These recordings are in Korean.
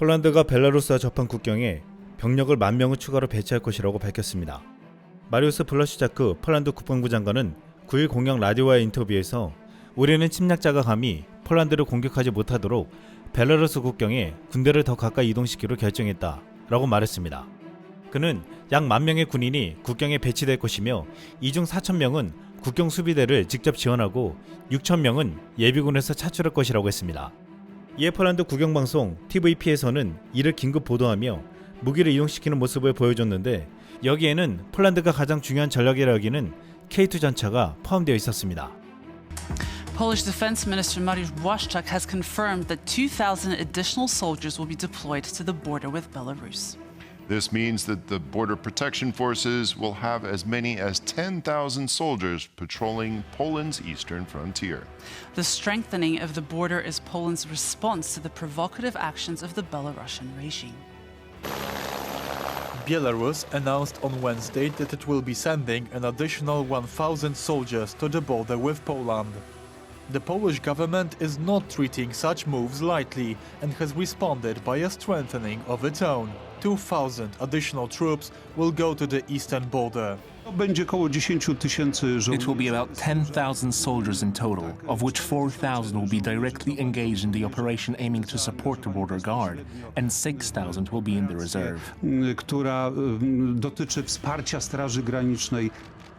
폴란드가 벨라루스와 접한 국경에 병력을 만 명을 추가로 배치할 것이라고 밝혔습니다. 마리우스 블러시자크 폴란드 국방부 장관은 9일 공영 라디오와의 인터뷰에서 우리는 침략자가 감히 폴란드를 공격하지 못하도록 벨라루스 국경에 군대를 더 가까이 이동시키기로 결정했다 라고 말했습니다. 그는 약 만 명의 군인이 국경에 배치될 것이며 이 중 4천 명은 국경 수비대를 직접 지원하고 6천 명은 예비군에서 차출할 것이라고 했습니다. 폴란드 국영방송 TVP에서는 이를 긴급 보도하며 무기를 이동시키는 모습을 보여줬는데 여기에는 폴란드가 가장 중요한 전략이라 여기는 K2 전차가 포함되어 있었습니다. Polish Defense Minister Mariusz Błaszczak has confirmed that 2,000 additional soldiers will be deployed to the border with Belarus. This means that the Border Protection Forces will have as many as 10,000 soldiers patrolling Poland's eastern frontier. The strengthening of the border is Poland's response to the provocative actions of the Belarusian regime. Belarus announced on Wednesday that it will be sending an additional 1,000 soldiers to the border with Poland. The Polish government is not treating such moves lightly and has responded by a strengthening of its own. 2,000 additional troops will go to the eastern border. Będzie około 10 tysięcy It will be about 10,000 soldiers in total, of which 4,000 will be directly engaged in the operation aiming to support the border guard, and 6,000 will be in the reserve. która mm, dotyczy wsparcia Straży Granicznej.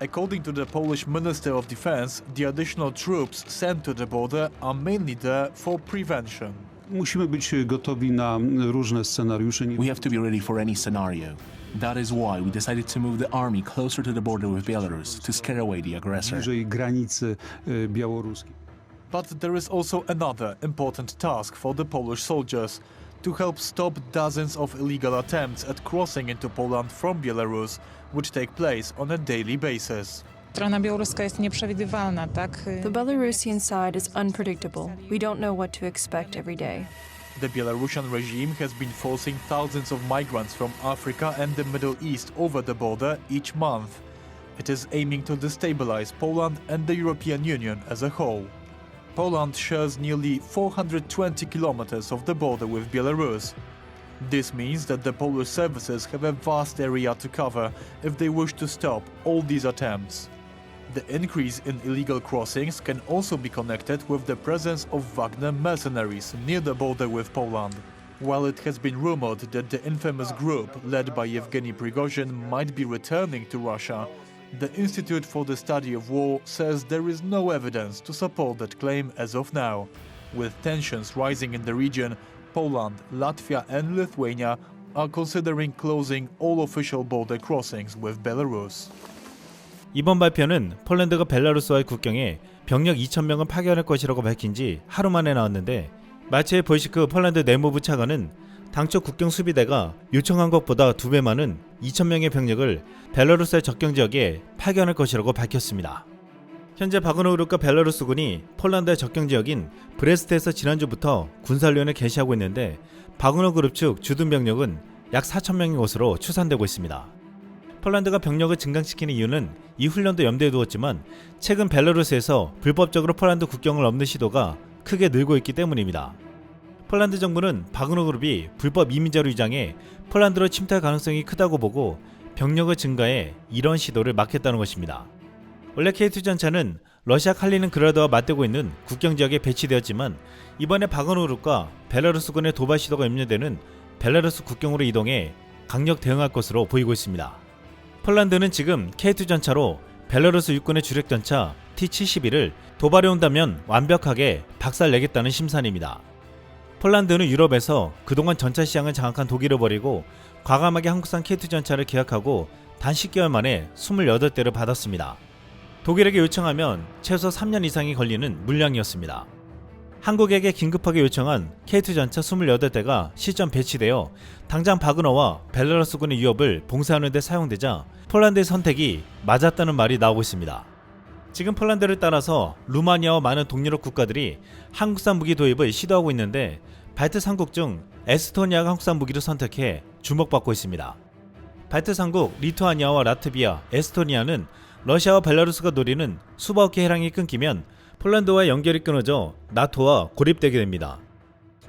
According to the Polish Minister of Defense, the additional troops sent to the border are mainly there for prevention. Musimy być gotowi na różne scenariusze. We have to be ready for any scenario. That is why we decided to move the army closer to the border with Belarus to scare away the aggressor. bliżej granicy y, białoruskiej. But there is also another important task for the Polish soldiers to help stop dozens of illegal attempts at crossing into Poland from Belarus, which take place on a daily basis. Strona białoruska jest nieprzewidywalna, tak? The Belarusian side is unpredictable. We don't know what to expect every day. The Belarusian regime has been forcing thousands of migrants from Africa and the Middle East over the border each month. It is aiming to destabilize Poland and the European Union as a whole. Poland shares nearly 420 kilometers of the border with Belarus. This means that the Polish services have a vast area to cover if they wish to stop all these attempts. The increase in illegal crossings can also be connected with the presence of Wagner mercenaries near the border with Poland. While it has been rumored that the infamous group led by Yevgeny Prigozhin might be returning to Russia, the Institute for the Study of War says there is no evidence to support that claim as of now. With tensions rising in the region, Poland, Latvia, and Lithuania are considering closing all official border crossings with Belarus. 이번 발표는 폴란드가 벨라루스와의 국경에 병력 2,000명을 파견할 것이라고 밝힌 지 하루 만에 나왔는데 마체의 보이시크 폴란드 내무부 차관은 당초 국경 수비대가 요청한 것보다 두 배 많은 2,000명의 병력을 벨라루스의 접경 지역에 파견할 것이라고 밝혔습니다. 현재 바그너 그룹과 벨라루스군이 폴란드의 접경 지역인 브레스트에서 지난주부터 군사훈련을 개시하고 있는데 바그너 그룹 측 주둔 병력은 약 4,000명의 것으로 추산되고 있습니다. 폴란드가 병력을 증강시키는 이유는 이 훈련도 염두에 두었지만 최근 벨라루스에서 불법적으로 폴란드 국경을 넘는 시도가 크게 늘고 있기 때문입니다. 폴란드 정부는 바그너 그룹이 불법 이민자로 위장해 폴란드로 침투할 가능성이 크다고 보고 병력을 증가해 이런 시도를 막겠다는 것입니다. 원래 K2 전차는 러시아 칼리는 그라드와 맞대고 있는 국경 지역에 배치되었지만 이번에 바그너 그룹과 벨라루스군의 도발 시도가 염려되는 벨라루스 국경으로 이동해 강력 대응할 것으로 보이고 있습니다. 폴란드는 지금 K2 전차로 벨라루스 육군의 주력 전차 T-71을 도발해 온다면 완벽하게 박살내겠다는 심산입니다. 폴란드는 유럽에서 그동안 전차 시장을 장악한 독일을 버리고 과감하게 한국산 K2 전차를 계약하고 단 10개월 만에 28대를 받았습니다. 독일에게 요청하면 최소 3년 이상이 걸리는 물량이었습니다. 한국에게 긴급하게 요청한 K2 전차 28대가 시점 배치되어 당장 바그너와 벨라루스군의 위협을 봉쇄하는 데 사용되자 폴란드의 선택이 맞았다는 말이 나오고 있습니다. 지금 폴란드를 따라서 루마니아와 많은 동유럽 국가들이 한국산 무기 도입을 시도하고 있는데 발트 3국 중 에스토니아가 한국산 무기를 선택해 주목받고 있습니다. 발트 3국 리투아니아와 라트비아, 에스토니아는 러시아와 벨라루스가 노리는 수바우키 해랑이 끊기면 폴란드와 연결이 끊어져 나토와 고립되게 됩니다.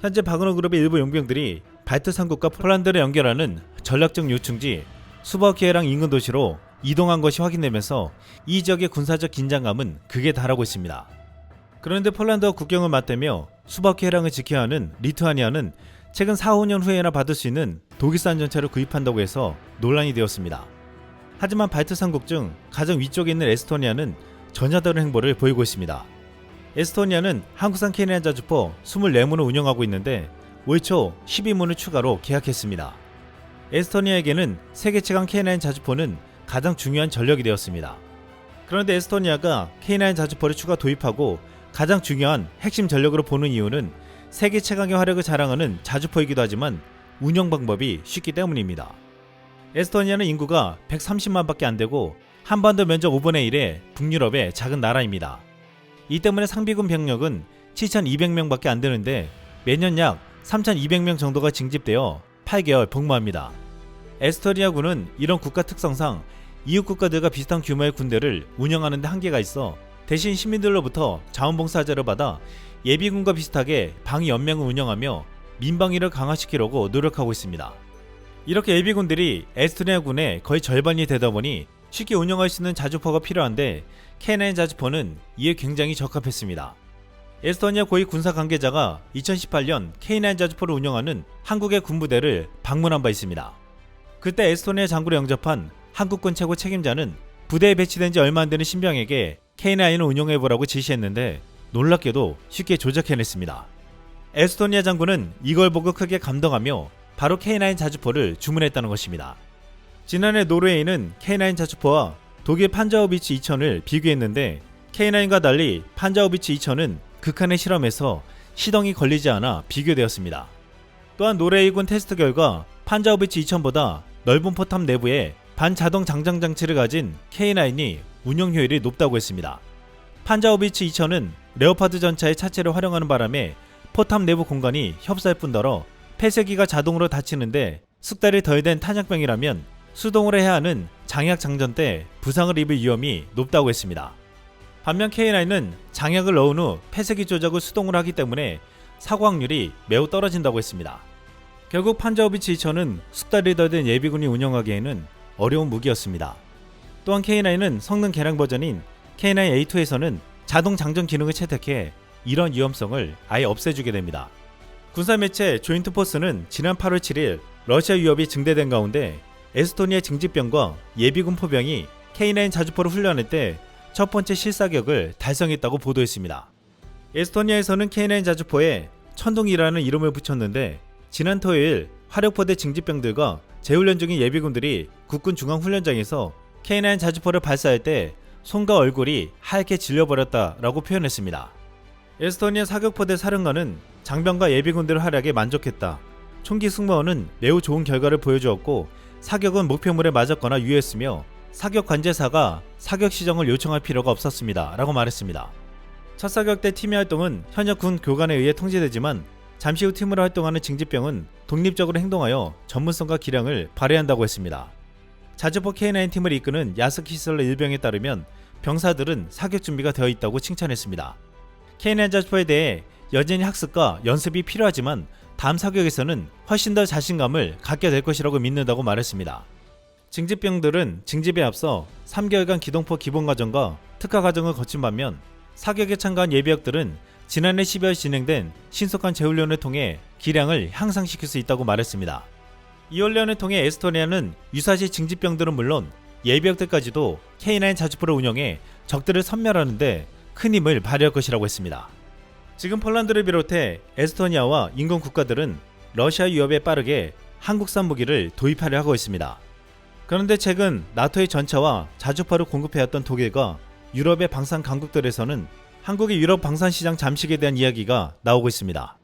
현재 바그너 그룹의 일부 용병들이 발트 삼국과 폴란드를 연결하는 전략적 요충지 수바키에랑 인근 도시로 이동한 것이 확인되면서 이 지역의 군사적 긴장감은 극에 달하고 있습니다. 그런데 폴란드와 국경을 맞대며 수바키해랑을 지켜야 하는 리투아니아는 최근 4, 5년 후에나 받을 수 있는 독일산 전차를 구입한다고 해서 논란이 되었습니다. 하지만 발트 삼국 중 가장 위쪽에 있는 에스토니아는 전혀 다른 행보를 보이고 있습니다. 에스토니아는 한국산 K9 자주포 24문을 운영하고 있는데 올 초 12문을 추가로 계약했습니다. 에스토니아에게는 세계 최강 K9 자주포는 가장 중요한 전력이 되었습니다. 그런데 에스토니아가 K9 자주포를 추가 도입하고 가장 중요한 핵심 전력으로 보는 이유는 세계 최강의 화력을 자랑하는 자주포이기도 하지만 운영 방법이 쉽기 때문입니다. 에스토니아는 인구가 130만 밖에 안 되고 한반도 면적 5분의 1의 북유럽의 작은 나라입니다. 이 때문에 상비군 병력은 7,200명밖에 안 되는데 매년 약 3,200명 정도가 징집되어 8개월 복무합니다. 에스토니아군은 이런 국가 특성상 이웃 국가들과 비슷한 규모의 군대를 운영하는 데 한계가 있어 대신 시민들로부터 자원봉사자를 받아 예비군과 비슷하게 방위 연맹을 운영하며 민방위를 강화시키려고 노력하고 있습니다. 이렇게 예비군들이 에스토니아군의 거의 절반이 되다 보니 쉽게 운영할 수 있는 자주포가 필요한데 K9 자주포는 이에 굉장히 적합했습니다. 에스토니아 고위 군사 관계자가 2018년 K9 자주포를 운영하는 한국의 군부대를 방문한 바 있습니다. 그때 에스토니아 장군을 영접한 한국군 최고 책임자는 부대에 배치된 지 얼마 안 되는 신병에게 K9을 운영해보라고 지시했는데 놀랍게도 쉽게 조작해냈습니다. 에스토니아 장군은 이걸 보고 크게 감동하며 바로 K9 자주포를 주문했다는 것입니다. 지난해 노르웨이는 K9 자주포와 독일 판자우비치 2000을 비교했는데 K9과 달리 판자우비치 2000은 극한의 실험에서 시동이 걸리지 않아 비교되었습니다. 또한 노르웨이군 테스트 결과 판자우비치 2000보다 넓은 포탑 내부에 반자동 장전 장치를 가진 K9이 운영 효율이 높다고 했습니다. 판자우비치 2000은 레오파드 전차의 차체를 활용하는 바람에 포탑 내부 공간이 협소할 뿐더러 폐쇄기가 자동으로 닫히는데 숙달이 덜 된 탄약병이라면 수동으로 해야 하는 장약 장전 때 부상을 입을 위험이 높다고 했습니다. 반면 K9은 장약을 넣은 후 폐쇄기 조작을 수동으로 하기 때문에 사고 확률이 매우 떨어진다고 했습니다. 결국 판자오비치 2000은 숙달이 덜된 예비군이 운영하기에는 어려운 무기였습니다. 또한 K9은 성능 개량 버전인 K9A2에서는 자동 장전 기능을 채택해 이런 위험성을 아예 없애주게 됩니다. 군사 매체 조인트 포스는 지난 8월 7일 러시아 위협이 증대된 가운데 에스토니아 징집병과 예비군 포병이 K9 자주포를 훈련할 때 첫 번째 실사격을 달성했다고 보도했습니다. 에스토니아에서는 K9 자주포에 천둥이라는 이름을 붙였는데 지난 토요일 화력포대 징집병들과 재훈련 중인 예비군들이 국군 중앙훈련장에서 K9 자주포를 발사할 때 손과 얼굴이 하얗게 질려버렸다라고 표현했습니다. 에스토니아 사격포대 사령관은 장병과 예비군들의 활약에 만족했다. 총기 승무원은 매우 좋은 결과를 보여주었고 사격은 목표물에 맞았거나 유효했으며 사격 관제사가 사격 시정을 요청할 필요가 없었습니다. 라고 말했습니다. 첫 사격 때 팀의 활동은 현역 군 교관에 의해 통제되지만 잠시 후 팀으로 활동하는 징집병은 독립적으로 행동하여 전문성과 기량을 발휘한다고 했습니다. 자주포 K9 팀을 이끄는 야스키 슬러 일병에 따르면 병사들은 사격 준비가 되어 있다고 칭찬했습니다. K9 자주포에 대해 여전히 학습과 연습이 필요하지만 다음 사격에서는 훨씬 더 자신감을 갖게 될 것이라고 믿는다고 말했습니다. 징집병들은 징집에 앞서 3개월간 기동포 기본 과정과 특화 과정을 거친 반면 사격에 참가한 예비역들은 지난해 12월 진행된 신속한 재훈련을 통해 기량을 향상시킬 수 있다고 말했습니다. 이 훈련을 통해 에스토니아는 유사시 징집병들은 물론 예비역들까지도 K9 자주포를 운영해 적들을 섬멸하는데 큰 힘을 발휘할 것이라고 했습니다. 지금 폴란드를 비롯해 에스토니아와 인근 국가들은 러시아 위협에 빠르게 한국산 무기를 도입하려 하고 있습니다. 그런데 최근 나토의 전차와 자주포를 공급해왔던 독일과 유럽의 방산 강국들에서는 한국의 유럽 방산 시장 잠식에 대한 이야기가 나오고 있습니다.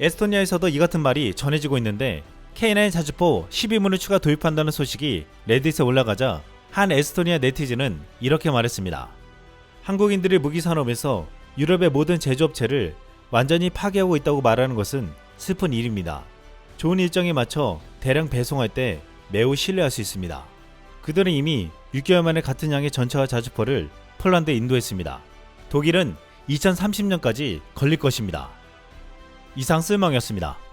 에스토니아에서도 이 같은 말이 전해지고 있는데 K9 자주포 12문을 추가 도입한다는 소식이 레딧에 올라가자 한 에스토니아 네티즌은 이렇게 말했습니다. 한국인들이 무기 산업에서 유럽의 모든 제조업체를 완전히 파괴하고 있다고 말하는 것은 슬픈 일입니다. 좋은 일정에 맞춰 대량 배송할 때 매우 신뢰할 수 있습니다. 그들은 이미 6개월 만에 같은 양의 전차와 자주포를 폴란드에 인도했습니다. 독일은 2030년까지 걸릴 것입니다. 이상 쓸망이었습니다.